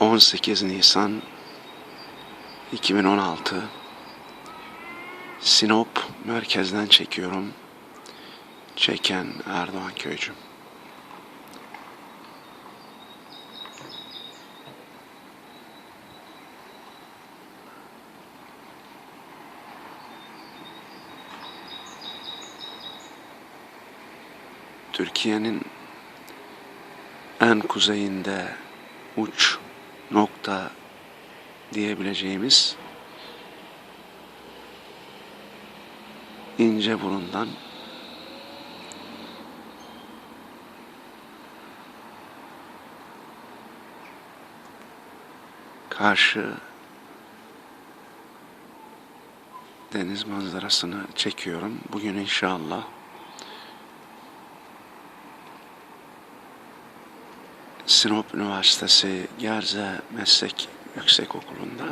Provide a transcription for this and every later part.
18 Nisan 2016 Sinop merkezden çekiyorum. Çeken Erdoğan Köycü. Türkiye'nin en kuzeyinde uç nokta diyebileceğimiz ince burundan karşı deniz manzarasını çekiyorum. Bugün inşallah Sinop Üniversitesi Gerze Meslek Yüksekokulu'nda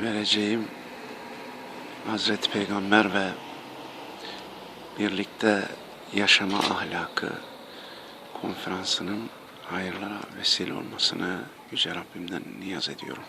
vereceğim Hazreti Peygamber ve birlikte yaşama ahlakı konferansının hayırlara vesile olmasını Yüce Rabbimden niyaz ediyorum.